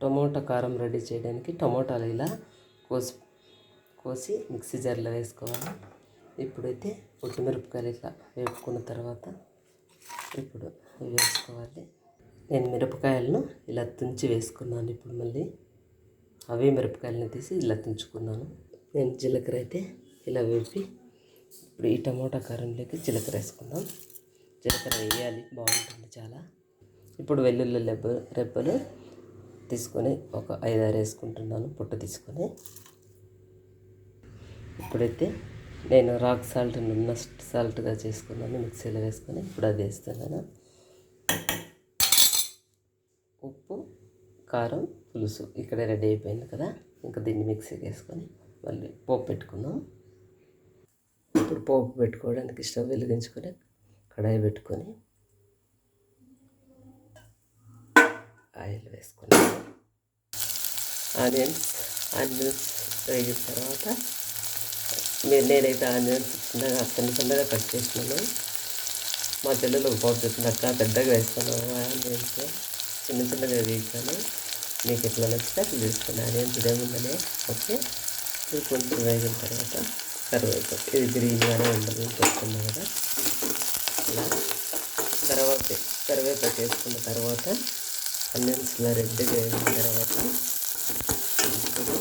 Tomato కారం ready చేయడానికి టమోటాలు ఇలా కోసి కోసి మిక్సీ జార్లో వేసుకోవాలి. ఇప్పుడైతే మిరపకాయలు ఇట్లా వేపుకున్న తర్వాత ఇప్పుడు వేసుకోవాలి. నేను మిరపకాయలను ఇలా తుంచి వేసుకున్నాను ఇప్పుడు మళ్ళీ. అవే మిరపకాయలను తీసి ఇలా తుంచుకున్నాను. నేను జీలకర్ర అయితే ఇలా వేపి ఇప్పుడు ఈ టమోటా కారంలోకి జీలకర్ర వేసుకుందాం. జీలకర్ర వేయాలి బాగుంటుంది చాలా. ఇప్పుడు వెల్లుల్లి రెబ్బ రెబ్బలు తీసుకొని ఒక ఐదారు వేసుకుంటున్నాను పుట్టు తీసుకొని. ఇప్పుడైతే నేను రాక్ సాల్ట్ నున్న సాల్ట్గా చేసుకున్నాను మిక్సీలో వేసుకొని ఇప్పుడు అది వేస్తున్నాను. ఉప్పు కారం పులుసు ఇక్కడ రెడీ అయిపోయింది కదా ఇంకా దీన్ని మిక్సీకి వేసుకొని మళ్ళీ పోపు పెట్టుకుందాం. ఇప్పుడు పోపు పెట్టుకోవడానికి స్టవ్ వెలిగించుకొని కడాయి పెట్టుకొని ఆయిల్ వేసుకున్నాను. ఆనియన్స్ ఆనియన్స్ వేగిన తర్వాత నేను నేనైతే ఆనియన్స్ చిన్నగా చిన్న చిన్నగా కట్ చేసినాను. మా చెల్లెలు ఒక పావు చెప్పింది అక్క పెద్దగా వేస్తాను ఆనియన్స్ చిన్న చిన్నగా వేసాను మీకు ఎట్లా నచ్చితే అట్లా వేసుకుని ఆనియన్స్ ఇదేముందనే ఓకే. ఇది కొంచెం వేగిన తర్వాత కరివేపాకు. ఇది గ్రీన్గానే ఉండదు అని చెప్తున్నా కదా. ఇలా తర్వాత కరివేపాకు వేసుకున్న తర్వాత అన్నిన్స్లో రెడ్గా వేసిన తర్వాత ఇప్పుడు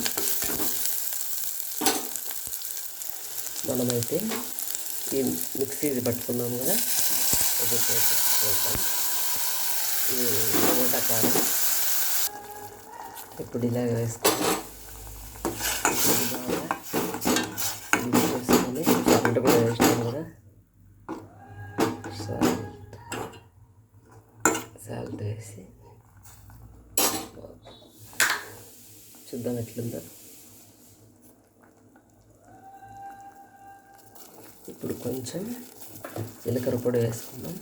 మనమైతే ఈ మిక్సీ పట్టుకున్నాం కదా. ఒక వేద్దాం ఈ టమోటా కారం ఇప్పుడు ఇలాగ వేసుకొని ఇది బాగా మిక్స్ చేసుకొని కూడా వేస్తాం కదా. సాల్ట్. సాల్ట్ వేసి చూద్దాం ఎట్లుందో. ఇప్పుడు కొంచెం జీలకర్ర పొడి వేసుకుందాం.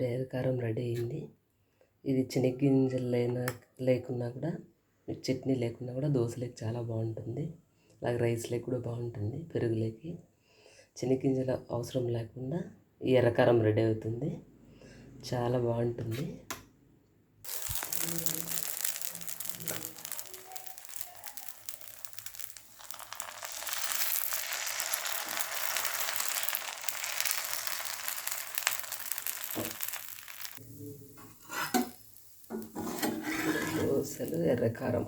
ఇప్పుడు కారం రెడీ అయింది. ఇది చెనిగ్గింజలు లేనా లేకున్నా కూడా చట్నీ లేకున్నా కూడా దోశలోకి చాలా బాగుంటుంది. అలాగే రైస్లోకి కూడా బాగుంటుంది పెరుగులోకి. చెనిగ్గింజల అవసరం లేకుండా ఈ ఎర్రకారం రెడీ అవుతుంది. చాలా బాగుంటుంది. దోశలు ఎర్రకారం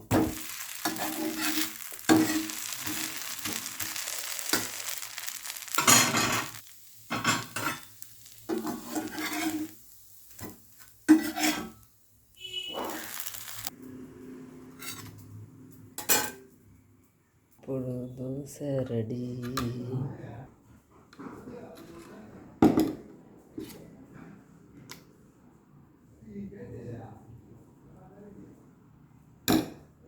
ఇప్పుడు దోశ రెడీ